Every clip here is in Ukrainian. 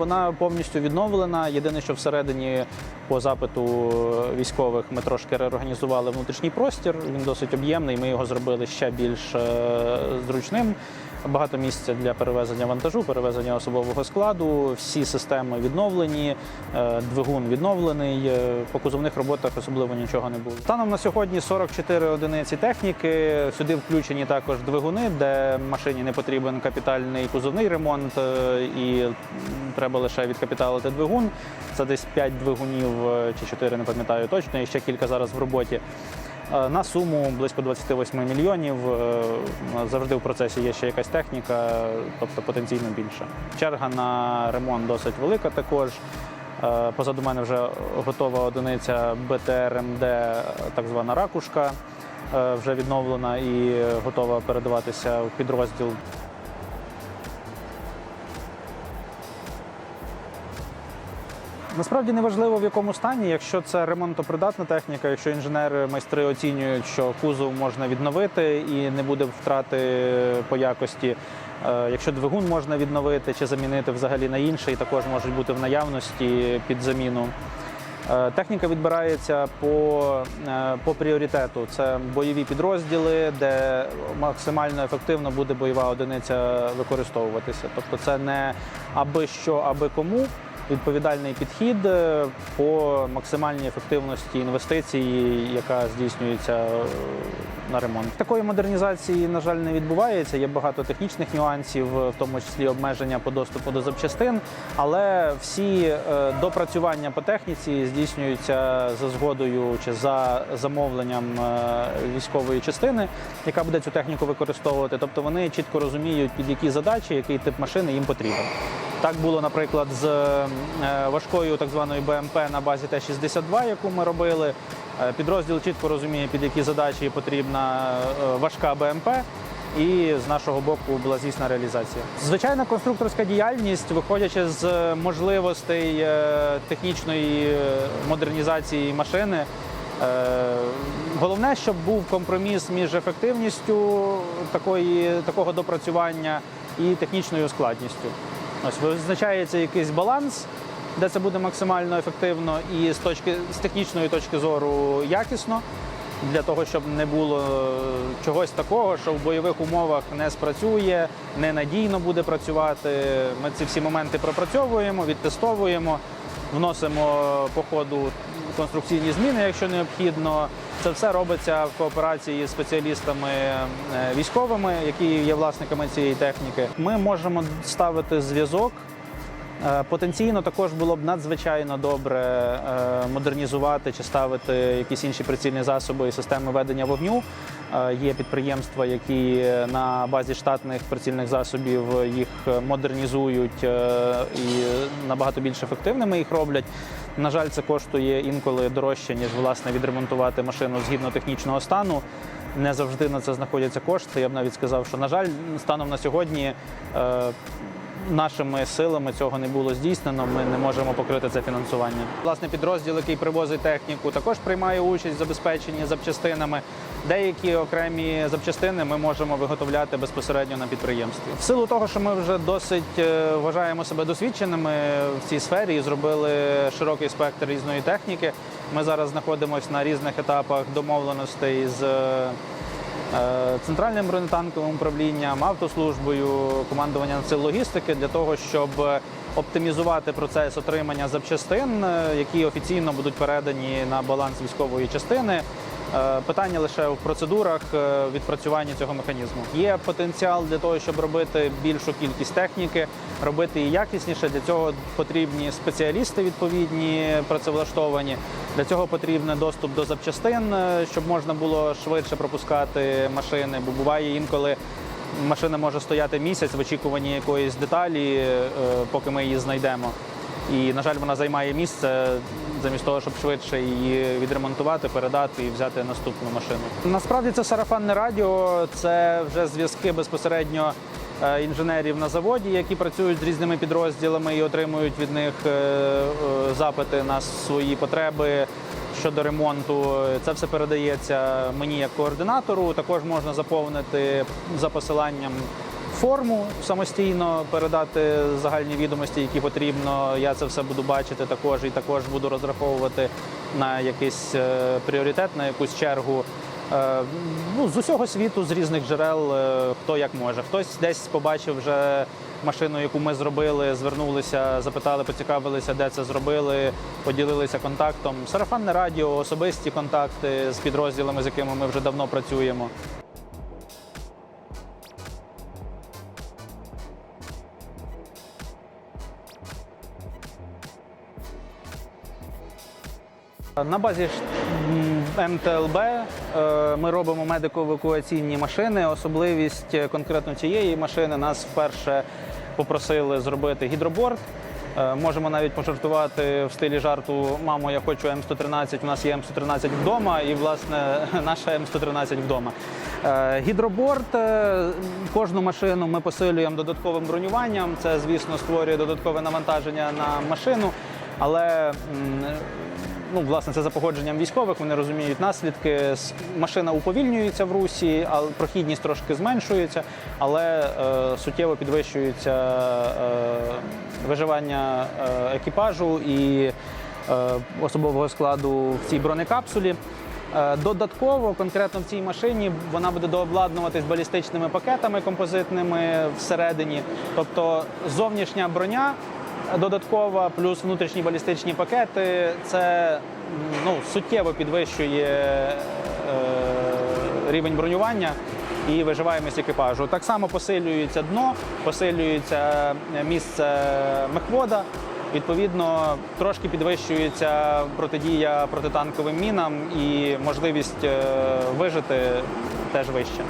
Вона повністю відновлена. Єдине, що всередині по запиту військових ми трошки реорганізували внутрішній простір. Він досить об'ємний. Ми його зробили ще більш е, зручним. Багато місця для перевезення вантажу, перевезення особового складу. Всі системи відновлені, е, двигун відновлений. е, По кузовних роботах особливо нічого не було. Станом на сьогодні 44 одиниці техніки. Сюди включені також двигуни, де машині не потрібен капітальний кузовний ремонт, е, і треба лише відкапіталити двигун. Це десь 5 двигунів чи 4, не пам'ятаю точно, і ще кілька зараз в роботі. Е, На суму близько 28 мільйонів. Е, Завжди в процесі є ще якась техніка, тобто потенційно більше. Черга на ремонт досить велика також. Е, Позаду мене вже готова одиниця БТРМД, так звана ракушка, вже відновлена і готова передаватися в підрозділ. Насправді не важливо в якому стані, якщо це ремонтопридатна техніка, якщо інженери майстри оцінюють, що кузов можна відновити і не буде втрати по якості. Е, Якщо двигун можна відновити чи замінити взагалі на інший, також можуть бути в наявності під заміну. Е, Техніка відбирається по, е, по пріоритету. Це бойові підрозділи, де максимально ефективно буде бойова одиниця використовуватися. Тобто це не аби що, аби кому. Відповідальний підхід е, по максимальній ефективності інвестиції, яка здійснюється е, на ремонт. Такої модернізації, на жаль, не відбувається. Є багато технічних нюансів, в тому числі обмеження по доступу до запчастин. Але всі е, допрацювання по техніці здійснюються за згодою чи за замовленням е, військової частини, яка буде цю техніку використовувати. Тобто вони чітко розуміють, під які задачі, який тип машини їм потрібен. Так було, наприклад, з е, важкою так званою БМП на базі Т-62, яку ми робили. Е, Підрозділ чітко розуміє, під які задачі потрібна е, важка БМП. І з нашого боку була звісна реалізація. Звичайна конструкторська діяльність, виходячи з можливостей технічної модернізації машини. Головне, щоб був компроміс між ефективністю такої, такого допрацювання і технічною складністю. Ось визначається якийсь баланс, де це буде максимально ефективно і з точки з технічної точки зору якісно, для того, щоб не було е, чогось такого, що в бойових умовах не спрацює, ненадійно буде працювати. Ми ці всі моменти пропрацьовуємо, відтестовуємо, вносимо по ходу конструкційні зміни, якщо необхідно. Це все робиться в кооперації з спеціалістами е, військовими, які є власниками цієї техніки. Ми можемо ставити зв'язок. Е, Потенційно також було б надзвичайно добре е, модернізувати чи ставити якісь інші прицільні засоби і системи ведення вогню. Е, Є підприємства, які на базі штатних прицільних засобів їх модернізують е, і набагато більш ефективними їх роблять. На жаль, це коштує інколи дорожче, ніж власне відремонтувати машину згідно технічного стану. Не завжди на це знаходяться кошти. Я б навіть сказав, що на жаль, станом на сьогодні. е, Нашими силами цього не було здійснено. Ми не можемо покрити це фінансування. Власне, підрозділ, який привозить техніку, також приймає участь в забезпеченні запчастинами. Деякі окремі запчастини ми можемо виготовляти безпосередньо на підприємстві. В силу того, що ми вже досить е, вважаємо себе досвідченими в цій сфері і зробили широкий спектр різної техніки. Ми зараз знаходимося на різних етапах домовленостей з. е, Е, центральним бронетанковим управлінням, автослужбою, командуванням сил логістики для того, щоб оптимізувати процес отримання запчастин, які офіційно будуть передані на баланс військової частини. Е, Питання лише в процедурах е, відпрацювання цього механізму. Є потенціал для того, щоб робити більшу кількість техніки, робити її якісніше. Для цього потрібні спеціалісти відповідні, працевлаштовані. Для цього потрібен доступ до запчастин, е, щоб можна було швидше пропускати машини. Бо буває інколи машина може стояти місяць в очікуванні якоїсь деталі, поки ми її знайдемо. І, на жаль, вона займає місце замість того, щоб швидше її відремонтувати, передати і взяти наступну машину. Насправді це сарафанне радіо, це вже зв'язки безпосередньо е, інженерів на заводі, які працюють з різними підрозділами і отримують від них е, е, запити на свої потреби. Щодо ремонту, це все передається мені як координатору. Також можна заповнити за посиланням форму самостійно, передати загальні відомості, які потрібно. Я це все буду бачити також і також буду розраховувати на якийсь е, пріоритет, на якусь чергу. Е, Ну, з усього світу, з різних джерел, е, хто як може. Хтось десь побачив вже машину, яку ми зробили, звернулися, запитали, поцікавилися, де це зробили, поділилися контактом. Сарафанне радіо, особисті контакти з підрозділами, з якими ми вже давно працюємо. На базі МТЛБ е, ми робимо медико-евакуаційні машини. Особливість е, конкретно цієї машини нас вперше попросили зробити гідроборд. Е, Можемо навіть пожартувати в стилі жарту Мамо, я хочу М113, у нас є М113 вдома, і власне наша М113 вдома. Гідроборд, кожну машину ми посилюємо додатковим бронюванням. Це, звісно, створює додаткове навантаження на машину. Але ну, власне, це за погодженням військових. Вони розуміють наслідки. Машина уповільнюється в русі, а прохідність трошки зменшується, але е, суттєво підвищується е, виживання е, екіпажу і е, особового складу в цій бронекапсулі. Е, Додатково, конкретно в цій машині, вона буде дообладнуватись балістичними пакетами композитними всередині. Тобто зовнішня броня додаткова, плюс внутрішні балістичні пакети, це ну, суттєво підвищує е, рівень бронювання і виживаємість екіпажу. Так само посилюється дно, посилюється місце мехвода. Відповідно, трошки підвищується протидія протитанковим мінам і можливість е, вижити теж вище.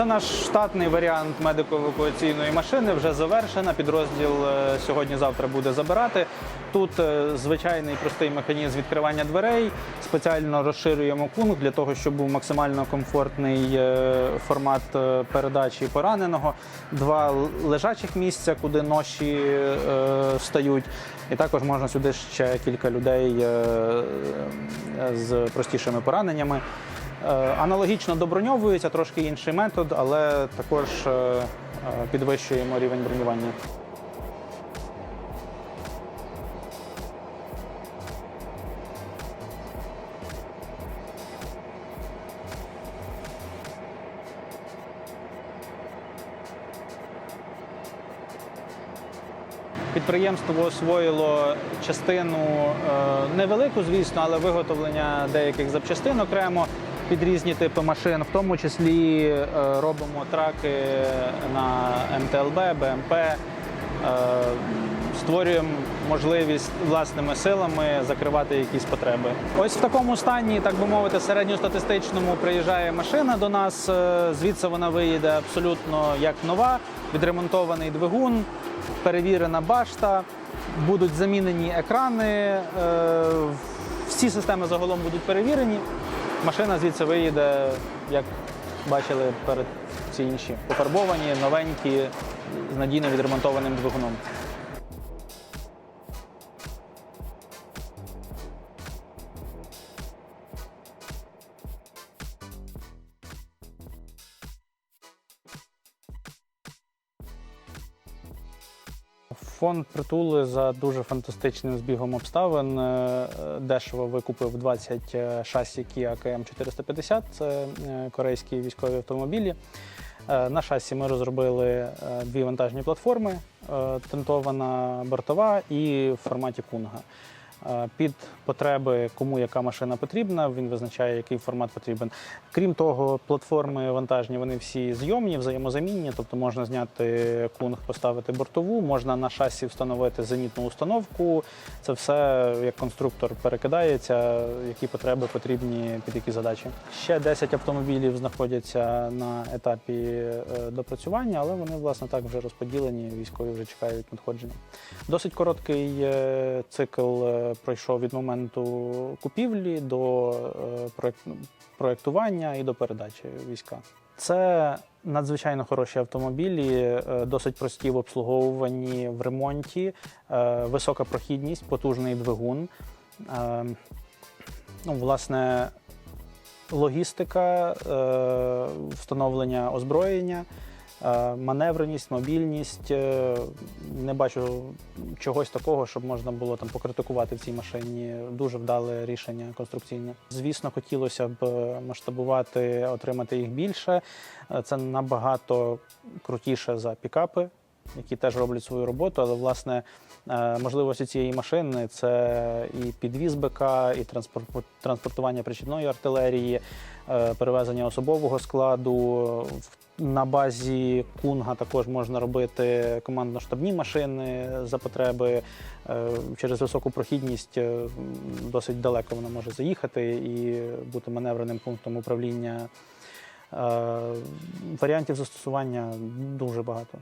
Це наш штатний варіант медико-евакуаційної машини. Вже завершена. Підрозділ е, сьогодні-завтра буде забирати. Тут е, звичайний простий механізм відкривання дверей. Спеціально розширюємо кунг для того, щоб був максимально комфортний е, формат передачі пораненого. Два лежачих місця, куди ноші стають. І також можна сюди ще кілька людей з простішими пораненнями. Е, Аналогічно доброньовується, трошки інший метод, але також е, е, підвищуємо рівень бронювання. Підприємство освоїло частину невелику, звісно, але виготовлення деяких запчастин окремо під різні типи машин, в тому числі е, робимо траки на МТЛБ, БМП. е, Створюємо можливість власними силами закривати якісь потреби. Ось в такому стані, так би мовити, середньостатистичному приїжджає машина до нас. е, Звідси вона виїде абсолютно як нова, відремонтований двигун, перевірена башта, будуть замінені екрани. Всі системи загалом будуть перевірені. Машина звідси виїде, як бачили перед всі інші, пофарбовані, новенькі, з надійно відремонтованим двигуном. Фонд притули за дуже фантастичним збігом обставин е, дешево викупив 20 шасі Kia KM 450, це е, корейські військові автомобілі. Е, На шасі ми розробили е, дві вантажні платформи, е, тентована бортова і в форматі кунга. Під потреби, кому яка машина потрібна, він визначає, який формат потрібен. Крім того, платформи вантажні вони всі зйомні, взаємозамінні, тобто можна зняти кунг, поставити бортову, можна на шасі встановити зенітну установку. Це все як конструктор перекидається, які потреби потрібні під які задачі. Ще 10 автомобілів знаходяться на етапі е, допрацювання, але вони власне так вже розподілені. Військові вже чекають надходження. Досить короткий е, цикл е, пройшов від моменту купівлі до е, проектування і до передачі війська. Це надзвичайно хороші автомобілі, е, досить прості в обслуговуванні, в ремонті, е, висока прохідність, потужний двигун. Ну, власне, логістика, встановлення озброєння, маневреність, мобільність. Е, Не бачу чогось такого, щоб можна було там покритикувати в цій машині. Дуже вдале рішення конструкційне. Звісно, хотілося б масштабувати, отримати їх більше. Е, Це набагато крутіше за пікапи, які теж роблять свою роботу, але власне. Е, Можливості цієї машини це і підвіз БК, і транспорт- транспортування причіпної артилерії, е, перевезення особового складу. На базі Кунга також можна робити командно-штабні машини за потреби. Е, Через високу прохідність е, досить далеко вона може заїхати і бути маневреним пунктом управління. Е, Варіантів застосування дуже багато.